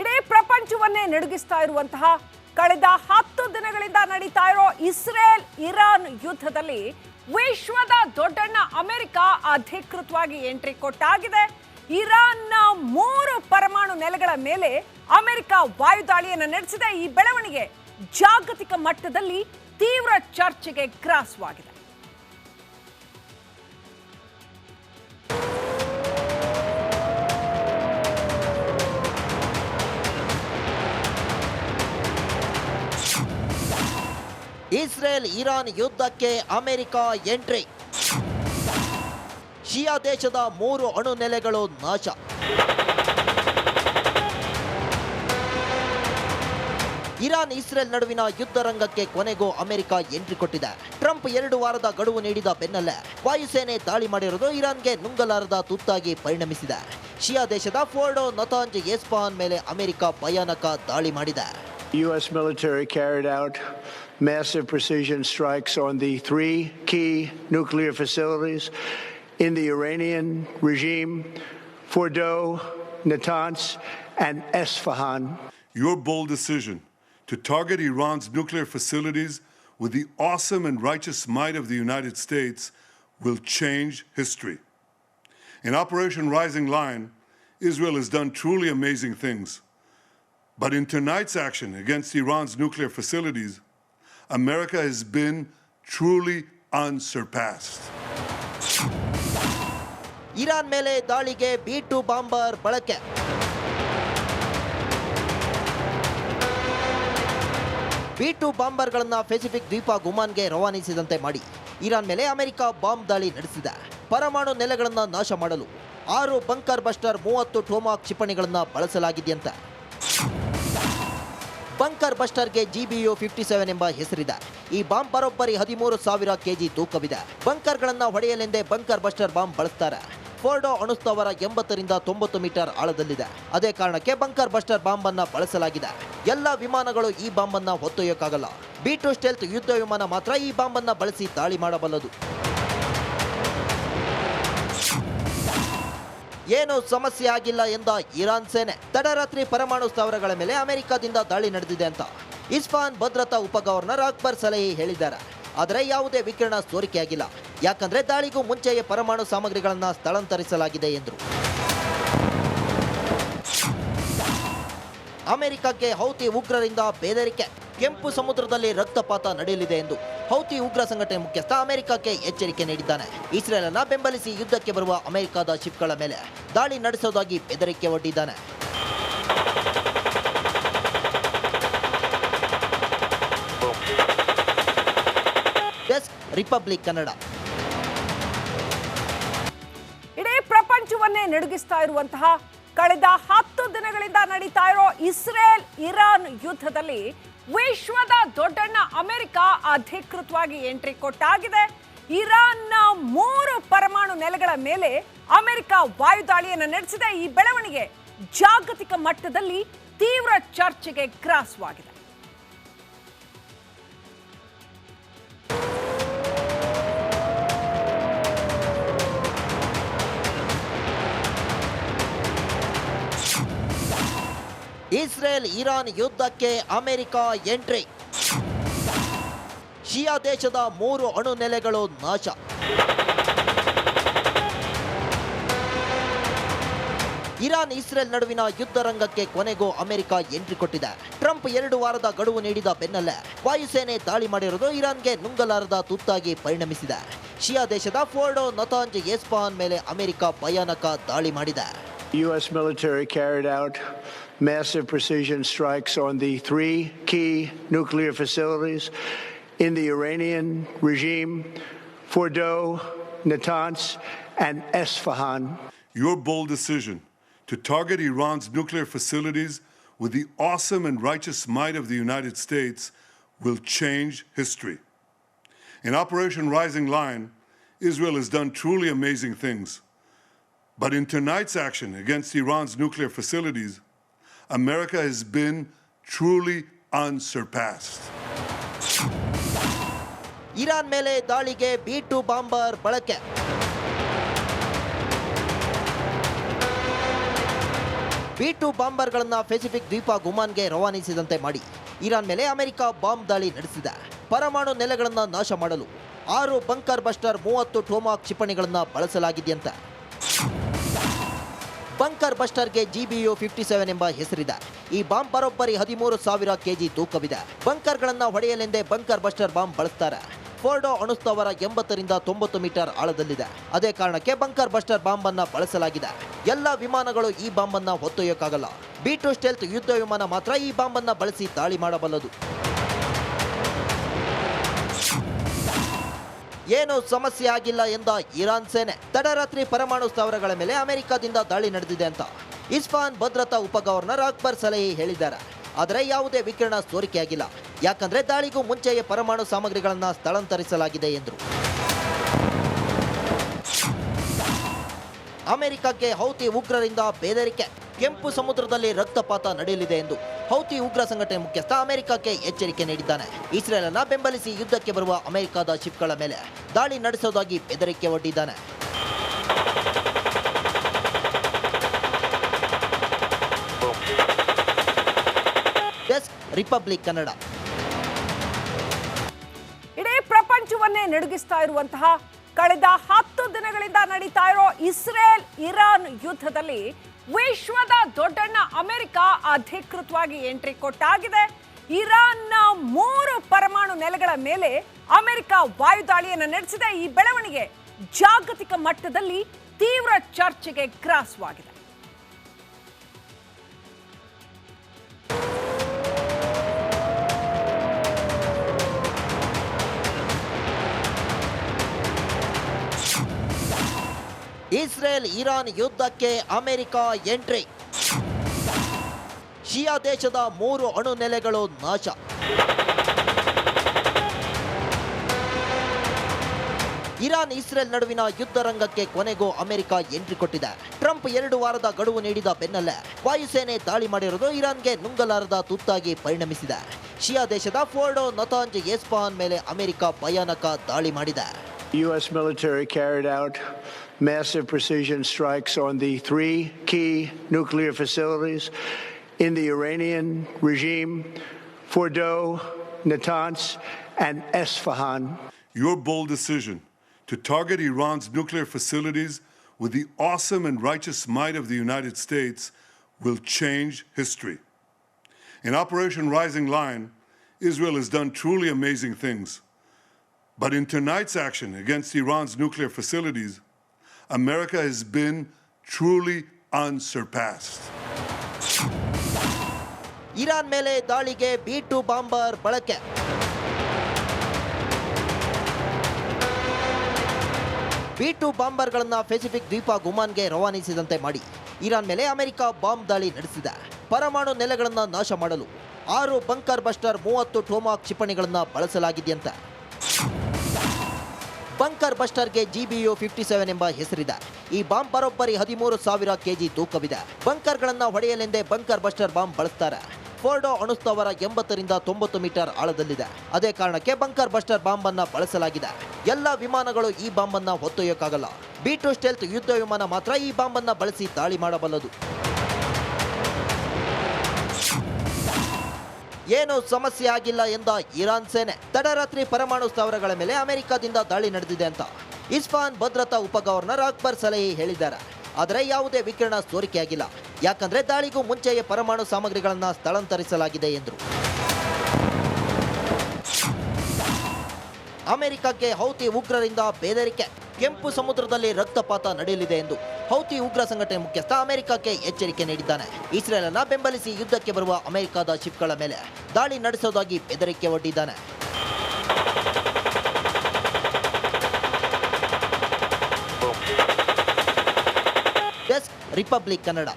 ಇಡೀ ಪ್ರಪಂಚವನ್ನೇ ನಡುಗಿಸ್ತಾ ಇರುವಂತಹ ಕಳೆದ ಹತ್ತು ದಿನಗಳಿಂದ ನಡೀತಾ ಇರೋ ಇಸ್ರೇಲ್ ಇರಾನ್ ಯುದ್ಧದಲ್ಲಿ ವಿಶ್ವದ ದೊಡ್ಡಣ್ಣ ಅಮೆರಿಕ ಅಧಿಕೃತವಾಗಿ ಎಂಟ್ರಿ ಕೊಟ್ಟಾಗಿದೆ. ಇರಾನ್ನ ಮೂರು ಪರಮಾಣು ನೆಲೆಗಳ ಮೇಲೆ ಅಮೆರಿಕ ವಾಯುದಾಳಿಯನ್ನು ನಡೆಸಿದೆ. ಈ ಬೆಳವಣಿಗೆ ಜಾಗತಿಕ ಮಟ್ಟದಲ್ಲಿ ತೀವ್ರ ಚರ್ಚೆಗೆ ಗ್ರಾಸವಾಗಿದೆ. ಇಸ್ರೇಲ್ ಇರಾನ್ ಯುದ್ಧಕ್ಕೆ ಅಮೆರಿಕ ಎಂಟ್ರಿ. ಶಿಯಾ ದೇಶದ ಮೂರು ಅಣು ನೆಲೆಗಳು ನಾಶ. ಇರಾನ್ ಇಸ್ರೇಲ್ ನಡುವಿನ ಯುದ್ಧ ರಂಗಕ್ಕೆ ಕೊನೆಗೂ ಅಮೆರಿಕ ಎಂಟ್ರಿ ಕೊಟ್ಟಿದೆ. ಟ್ರಂಪ್ ಎರಡು ವಾರದ ಗಡುವು ನೀಡಿದ ಬೆನ್ನಲ್ಲೇ ವಾಯುಸೇನೆ ದಾಳಿ ಮಾಡಿರುವುದು ಇರಾನ್ಗೆ ನುಂಗಲಾರದ ತುತ್ತಾಗಿ ಪರಿಣಮಿಸಿದೆ. ಶಿಯಾ ದೇಶದ ಫೋರ್ಡೋ ನತಾಂಜ್ ಎಸ್ಪಾನ್ ಮೇಲೆ ಅಮೆರಿಕ ಭಯಾನಕ ದಾಳಿ ಮಾಡಿದೆ. U.S. military carried out massive precision strikes on the three key nuclear facilities in the Iranian regime Fordo, Natanz, and Esfahan. Your bold decision to target Iran's nuclear facilities with the awesome and righteous might of the United States will change history. In Operation Rising Lion, Israel has done truly amazing things. But in tonight's action against Iran's nuclear facilities, America has been truly unsurpassed. Iran ಮೇಲೆ ದಾಳಿಗೆ B two bomber ಬಳಕೆ. B two ಬಾಂಬರ್ಗಳನ್ನು Pacific ದ್ವೀಪ ಗುಮಾನ್ಗೆ ರವಾನಿಸಿದಂತೆ ಮಾಡಿ. Iran ಮೇಲೆ America bomb ದಾಳಿ ನಡೆಸಿದೆ. ಪರಮಾಣು ನೆಲೆಗಳನ್ನು ನಾಶ ಮಾಡಲು ಆರು ಬಂಕರ್ ಬಸ್ಟರ್ ಮೂವತ್ತು ಟೋಮಾಕ್ ಕ್ಷಿಪಣಿಗಳನ್ನು ಬಳಸಲಾಗಿದೆಯಂತೆ. ಬಂಕರ್ ಬಸ್ಟರ್ಗೆ ಜಿಬಿಯು ಫಿಫ್ಟಿ ಸೆವೆನ್ ಎಂಬ ಹೆಸರಿದೆ. ಈ ಬಾಂಬ್ ಬರೋಬ್ಬರಿ ಹದಿಮೂರು ಸಾವಿರ ಕೆಜಿ ತೂಕವಿದೆ. ಬಂಕರ್ಗಳನ್ನ ಹೊಡೆಯಲೆಂದೇ ಬಂಕರ್ ಬಸ್ಟರ್ ಬಾಂಬ್ ಬಳಸ್ತಾರೆ. ಫೋರ್ಡೋ ಅಣುಸ್ಥಾವರ ಎಂಬತ್ತರಿಂದ ತೊಂಬತ್ತು ಮೀಟರ್ ಆಳದಲ್ಲಿದೆ. ಅದೇ ಕಾರಣಕ್ಕೆ ಬಂಕರ್ ಬಸ್ಟರ್ ಬಾಂಬ್ ಅನ್ನ ಬಳಸಲಾಗಿದೆ. ಎಲ್ಲ ವಿಮಾನಗಳು ಈ ಬಾಂಬ್ ಅನ್ನ ಹೊತ್ತೊಯ್ಯಕ್ಕಾಗಲ್ಲ. ಬಿ ಟು ಸ್ಟೆಲ್ತ್ ಯುದ್ಧ ವಿಮಾನ ಮಾತ್ರ ಈ ಬಾಂಬ್ ಅನ್ನ ಬಳಸಿ ದಾಳಿ ಮಾಡಬಲ್ಲದು. ಏನು ಸಮಸ್ಯೆ ಆಗಿಲ್ಲ ಎಂದ ಇರಾನ್ ಸೇನೆ. ತಡರಾತ್ರಿ ಪರಮಾಣು ಸ್ಥಾವರಗಳ ಮೇಲೆ ಅಮೆರಿಕದಿಂದ ದಾಳಿ ನಡೆದಿದೆ ಅಂತ ಇಸ್ಫಾನ್ ಭದ್ರತಾ ಉಪಗವರ್ನರ್ ಅಕ್ಬರ್ ಸಲಹೆ ಹೇಳಿದ್ದಾರೆ. ಆದರೆ ಯಾವುದೇ ವಿಕಿರಣ ಸೋರಿಕೆಯಾಗಿಲ್ಲ. ಯಾಕಂದ್ರೆ ದಾಳಿಗೂ ಮುಂಚೆಯೇ ಪರಮಾಣು ಸಾಮಗ್ರಿಗಳನ್ನು ಸ್ಥಳಾಂತರಿಸಲಾಗಿದೆ ಎಂದರು. ಅಮೆರಿಕಕ್ಕೆ ಹೌತಿ ಉಗ್ರರಿಂದ ಬೆದರಿಕೆ. ಕೆಂಪು ಸಮುದ್ರದಲ್ಲಿ ರಕ್ತಪಾತ ನಡೆಯಲಿದೆ ಎಂದು ಹೌತಿ ಉಗ್ರ ಸಂಘಟನೆ ಮುಖ್ಯಸ್ಥ ಅಮೆರಿಕಕ್ಕೆ ಎಚ್ಚರಿಕೆ ನೀಡಿದ್ದಾನೆ. ಇಸ್ರೇಲ್ ಅನ್ನ ಬೆಂಬಲಿಸಿ ಯುದ್ಧಕ್ಕೆ ಬರುವ ಅಮೆರಿಕದ ಶಿಪ್ಗಳ ಮೇಲೆ ದಾಳಿ ನಡೆಸುವುದಾಗಿ ಬೆದರಿಕೆ ಒಡ್ಡಿದ್ದಾನೆ. ರಿಪಬ್ಲಿಕ್ ಕನ್ನಡ. ಇಡೀ ಪ್ರಪಂಚವನ್ನೇ ನಡುಗಿಸ್ತಾ ಇರುವಂತಹ ಕಳೆದ ಹತ್ತು ದಿನಗಳಿಂದ ನಡೀತಾ ಇರೋ ಇಸ್ರೇಲ್ ಇರಾನ್ ಯುದ್ಧದಲ್ಲಿ ವಿಶ್ವದ ದೊಡ್ಡಣ್ಣ ಅಮೆರಿಕ ಅಧಿಕೃತವಾಗಿ ಎಂಟ್ರಿ ಕೊಟ್ಟಾಗಿದೆ. ಇರಾನ್ನ ಮೂರು ಪರಮಾಣು ನೆಲೆಗಳ ಮೇಲೆ ಅಮೆರಿಕ ವಾಯುದಾಳಿಯನ್ನು ನಡೆಸಿದೆ. ಈ ಬೆಳವಣಿಗೆ ಜಾಗತಿಕ ಮಟ್ಟದಲ್ಲಿ ತೀವ್ರ ಚರ್ಚೆಗೆ ಗ್ರಾಸವಾಗಿದೆ. ಇಸ್ರೇಲ್ ಇರಾನ್ ಯುದ್ಧಕ್ಕೆ ಅಮೆರಿಕ ಎಂಟ್ರಿ. ಶಿಯಾ ದೇಶದ ಮೂರು ಅಣು ನೆಲೆಗಳು ನಾಶ. ಇರಾನ್ ಇಸ್ರೇಲ್ ನಡುವಿನ ಯುದ್ಧ ರಂಗಕ್ಕೆ ಕೊನೆಗೂ ಅಮೆರಿಕ ಎಂಟ್ರಿ ಕೊಟ್ಟಿದೆ. ಟ್ರಂಪ್ ಎರಡು ವಾರದ ಗಡುವು ನೀಡಿದ ಬೆನ್ನಲ್ಲೇ ವಾಯುಸೇನೆ ದಾಳಿ ಮಾಡಿರುವುದು ಇರಾನ್ಗೆ ನುಂಗಲಾರದ ತುತ್ತಾಗಿ ಪರಿಣಮಿಸಿದೆ. ಶಿಯಾ ದೇಶದ ಫೋರ್ಡೋ ನತಾಂಜ್ ಯೆಸ್ಪಾನ್ ಮೇಲೆ ಅಮೆರಿಕ ಭಯಾನಕ ದಾಳಿ ಮಾಡಿದೆ. U.S. military carried out massive precision strikes on the three key nuclear facilities in the Iranian regime Fordo, Natanz, and Esfahan. Your bold decision to target Iran's nuclear facilities with the awesome and righteous might of the United States will change history. In Operation Rising Lion, Israel has done truly amazing things. But in tonight's action against Iran's nuclear facilities, America has been truly unsurpassed. Iran ಮೇಲೆ ದಾಳಿಗೆ B two bomber ಬಳಕೆ B two ಬಾಂಬರ್ಗಳನ್ನು Pacific ದ್ವೀಪ ಗುಮಾನ್ಗೆ ರವಾನಿಸಿದಂತೆ ಮಾಡಿ. Iran ಮೇಲೆ America bomb ದಾಳಿ ನಡೆಸಿದೆ. ಪರಮಾಣು ನೆಲೆಗಳನ್ನು ನಾಶ ಮಾಡಲು ಆರು ಬಂಕರ್ ಬಸ್ಟರ್ ಮೂವತ್ತು ಟೋಮಾಕ್ ಕ್ಷಿಪಣಿಗಳನ್ನು ಬಳಸಲಾಗಿದೆಯಂತೆ. ಬಂಕರ್ ಬಸ್ಟರ್ಗೆ ಜಿಬಿಯು ಫಿಫ್ಟಿ ಸೆವೆನ್ ಎಂಬ ಹೆಸರಿದೆ. ಈ ಬಾಂಬ್ ಬರೋಬ್ಬರಿ ಹದಿಮೂರು ಸಾವಿರ ಕೆಜಿ ತೂಕವಿದೆ. ಬಂಕರ್ಗಳನ್ನ ಹೊಡೆಯಲೆಂದೇ ಬಂಕರ್ ಬಸ್ಟರ್ ಬಾಂಬ್ ಬಳಸ್ತಾರೆ. ಫೋರ್ಡೋ ಅಣುಸ್ಥಾವರ ಎಂಬತ್ತರಿಂದ ತೊಂಬತ್ತು ಮೀಟರ್ ಆಳದಲ್ಲಿದೆ. ಅದೇ ಕಾರಣಕ್ಕೆ ಬಂಕರ್ ಬಸ್ಟರ್ ಬಾಂಬ್ ಅನ್ನ ಬಳಸಲಾಗಿದೆ. ಎಲ್ಲ ವಿಮಾನಗಳು ಈ ಬಾಂಬ್ ಅನ್ನ ಹೊತ್ತೊಯ್ಯಕ್ಕಾಗಲ್ಲ. ಬಿ ಟು ಸ್ಟೆಲ್ತ್ ಯುದ್ಧ ವಿಮಾನ ಮಾತ್ರ ಈ ಬಾಂಬ್ ಅನ್ನ ಬಳಸಿ ದಾಳಿ ಮಾಡಬಲ್ಲದು. ಏನು ಸಮಸ್ಯೆ ಆಗಿಲ್ಲ ಎಂದ ಇರಾನ್ ಸೇನೆ. ತಡರಾತ್ರಿ ಪರಮಾಣು ಸ್ಥಾವರಗಳ ಮೇಲೆ ಅಮೆರಿಕದಿಂದ ದಾಳಿ ನಡೆದಿದೆ ಅಂತ ಇಸ್ಫಾನ್ ಭದ್ರತಾ ಉಪಗವರ್ನರ್ ಅಕ್ಬರ್ ಸಲಹೆ ಹೇಳಿದ್ದಾರೆ. ಆದರೆ ಯಾವುದೇ ವಿಕಿರಣ ಸೋರಿಕೆಯಾಗಿಲ್ಲ ಯಾಕಂದ್ರೆ ದಾಳಿಗೂ ಮುಂಚೆಯೇ ಪರಮಾಣು ಸಾಮಗ್ರಿಗಳನ್ನ ಸ್ಥಳಾಂತರಿಸಲಾಗಿದೆ ಎಂದರು. ಅಮೆರಿಕಕ್ಕೆ ಹೌತಿ ಉಗ್ರರಿಂದ ಬೆದರಿಕೆ. ಕೆಂಪು ಸಮುದ್ರದಲ್ಲಿ ರಕ್ತಪಾತ ನಡೆಯಲಿದೆ ಎಂದು ಹೌತಿ ಉಗ್ರ ಸಂಘಟನೆ ಮುಖ್ಯಸ್ಥ ಅಮೆರಿಕಕ್ಕೆ ಎಚ್ಚರಿಕೆ ನೀಡಿದ್ದಾನೆ. ಇಸ್ರೇಲ್ ಅನ್ನ ಬೆಂಬಲಿಸಿ ಯುದ್ಧಕ್ಕೆ ಬರುವ ಅಮೆರಿಕದ ಶಿಪ್ಗಳ ಮೇಲೆ ದಾಳಿ ನಡೆಸೋದಾಗಿ ಬೆದರಿಕೆ ಒಡ್ಡಿದ್ದಾನೆ. ರಿಪಬ್ಲಿಕ್ ಕನ್ನಡ. ಇಡೀ ಪ್ರಪಂಚವನ್ನೇ ನಡುಗಿಸ್ತಾ ಇರುವಂತಹ ಕಳೆದ ಹತ್ತು ದಿನಗಳಿಂದ ನಡೀತಾ ಇರೋ ಇಸ್ರೇಲ್ ಇರಾನ್ ಯುದ್ಧದಲ್ಲಿ ವಿಶ್ವದ ದೊಡ್ಡಣ್ಣ ಅಮೆರಿಕ ಅಧಿಕೃತವಾಗಿ ಎಂಟ್ರಿ ಕೊಟ್ಟಾಗಿದೆ. ಇರಾನ್ನ ಮೂರು ಪರಮಾಣು ನೆಲೆಗಳ ಮೇಲೆ ಅಮೆರಿಕ ವಾಯುದಾಳಿಯನ್ನು ನಡೆಸಿದೆ. ಈ ಬೆಳವಣಿಗೆ ಜಾಗತಿಕ ಮಟ್ಟದಲ್ಲಿ ತೀವ್ರ ಚರ್ಚೆಗೆ ಗ್ರಾಸವಾಗಿದೆ. ಇಸ್ರೇಲ್ ಇರಾನ್ ಯುದ್ಧಕ್ಕೆ ಅಮೆರಿಕ ಎಂಟ್ರಿ. ಶಿಯಾ ದೇಶದ ಮೂರು ಅಣು ನೆಲೆಗಳು ನಾಶ. ಇರಾನ್ ಇಸ್ರೇಲ್ ನಡುವಿನ ಯುದ್ಧ ರಂಗಕ್ಕೆ ಕೊನೆಗೂ ಅಮೆರಿಕ ಎಂಟ್ರಿ ಕೊಟ್ಟಿದೆ. ಟ್ರಂಪ್ ಎರಡು ವಾರದ ಗಡುವು ನೀಡಿದ ಬೆನ್ನಲ್ಲೇ ವಾಯುಸೇನೆ ದಾಳಿ ಮಾಡಿರುವುದು ಇರಾನ್ಗೆ ನುಂಗಲಾರದ ತುತ್ತಾಗಿ ಪರಿಣಮಿಸಿದೆ. ಶಿಯಾ ದೇಶದ ಫೋರ್ಡೋ ನತಾಂಜ್ ಎಸ್ಪಾನ್ ಮೇಲೆ ಅಮೆರಿಕ ಭಯಾನಕ ದಾಳಿ ಮಾಡಿದೆ. U.S. carried out massive precision strikes on the three key nuclear facilities in the Iranian regime Fordo, Natanz, and Esfahan. Your bold decision to target Iran's nuclear facilities with the awesome and righteous might of the United States will change history. In Operation Rising Lion, Israel has done truly amazing things. But in tonight's action against Iran's nuclear facilities, America has been truly unsurpassed. Iran ಮೇಲೆ ದಾಳಿಗೆ B two bomber ಬಳಕೆ. B two ಬಾಂಬರ್ಗಳನ್ನು Pacific ದ್ವೀಪ ಗುಮಾನ್ಗೆ ರವಾನಿಸಿದಂತೆ ಮಾಡಿ. Iran ಮೇಲೆ America bomb ದಾಳಿ ನಡೆಸಿದೆ. ಪರಮಾಣು ನೆಲೆಗಳನ್ನು ನಾಶ ಮಾಡಲು ಆರು ಬಂಕರ್ ಬಸ್ಟರ್ ಮೂವತ್ತು ಟೋಮಾಕ್ ಕ್ಷಿಪಣಿಗಳನ್ನು ಬಳಸಲಾಗಿದೆಯಂತೆ. ಬಂಕರ್ ಬಸ್ಟರ್ಗೆ ಜಿಬಿಯು ಫಿಫ್ಟಿ ಸೆವೆನ್ ಎಂಬ ಹೆಸರಿದೆ. ಈ ಬಾಂಬ್ ಬರೋಬ್ಬರಿ ಹದಿಮೂರು ಸಾವಿರ ಕೆಜಿ ತೂಕವಿದೆ. ಬಂಕರ್ಗಳನ್ನ ಹೊಡೆಯಲೆಂದೇ ಬಂಕರ್ ಬಸ್ಟರ್ ಬಾಂಬ್ ಬಳಸ್ತಾರೆ. ಫೋರ್ಡೋ ಅಣುಸ್ಥಾವರ ಎಂಬತ್ತರಿಂದ ತೊಂಬತ್ತು ಮೀಟರ್ ಆಳದಲ್ಲಿದೆ. ಅದೇ ಕಾರಣಕ್ಕೆ ಬಂಕರ್ ಬಸ್ಟರ್ ಬಾಂಬ್ ಅನ್ನ ಬಳಸಲಾಗಿದೆ. ಎಲ್ಲ ವಿಮಾನಗಳು ಈ ಬಾಂಬ್ ಅನ್ನ ಹೊತ್ತೊಯ್ಯಕ್ಕಾಗಲ್ಲ. ಬಿ ಟು ಸ್ಟೆಲ್ತ್ ಯುದ್ಧ ವಿಮಾನ ಮಾತ್ರ ಈ ಬಾಂಬ್ ಅನ್ನ ಬಳಸಿ ದಾಳಿ ಮಾಡಬಲ್ಲದು. ಏನು ಸಮಸ್ಯೆ ಆಗಿಲ್ಲ ಎಂದ ಇರಾನ್ ಸೇನೆ. ತಡರಾತ್ರಿ ಪರಮಾಣು ಸ್ಥಾವರಗಳ ಮೇಲೆ ಅಮೆರಿಕದಿಂದ ದಾಳಿ ನಡೆದಿದೆ ಅಂತ ಇಸ್ಫಾನ್ ಭದ್ರತಾ ಉಪಗವರ್ನರ್ ಅಕ್ಬರ್ ಸಲಹೆ ಹೇಳಿದ್ದಾರೆ. ಆದರೆ ಯಾವುದೇ ವಿಕಿರಣ ಸೋರಿಕೆಯಾಗಿಲ್ಲ. ಯಾಕಂದ್ರೆ ದಾಳಿಗೂ ಮುಂಚೆಯೇ ಪರಮಾಣು ಸಾಮಗ್ರಿಗಳನ್ನು ಸ್ಥಳಾಂತರಿಸಲಾಗಿದೆ ಎಂದರು. ಅಮೆರಿಕಕ್ಕೆ ಹೌತಿ ಉಗ್ರರಿಂದ ಬೆದರಿಕೆ. ಕೆಂಪು ಸಮುದ್ರದಲ್ಲಿ ರಕ್ತಪಾತ ನಡೆಯಲಿದೆ ಎಂದು ಹೌತಿ ಉಗ್ರ ಸಂಘಟನೆ ಮುಖ್ಯಸ್ಥ ಅಮೆರಿಕಕ್ಕೆ ಎಚ್ಚರಿಕೆ ನೀಡಿದ್ದಾನೆ. ಇಸ್ರೇಲ್ ಅನ್ನ ಬೆಂಬಲಿಸಿ ಯುದ್ಧಕ್ಕೆ ಬರುವ ಅಮೆರಿಕದ ಶಿಪ್ಗಳ ಮೇಲೆ ದಾಳಿ ನಡೆಸೋದಾಗಿ ಬೆದರಿಕೆ ಒಡ್ಡಿದ್ದಾನೆ. ರಿಪಬ್ಲಿಕ್ ಕನ್ನಡ.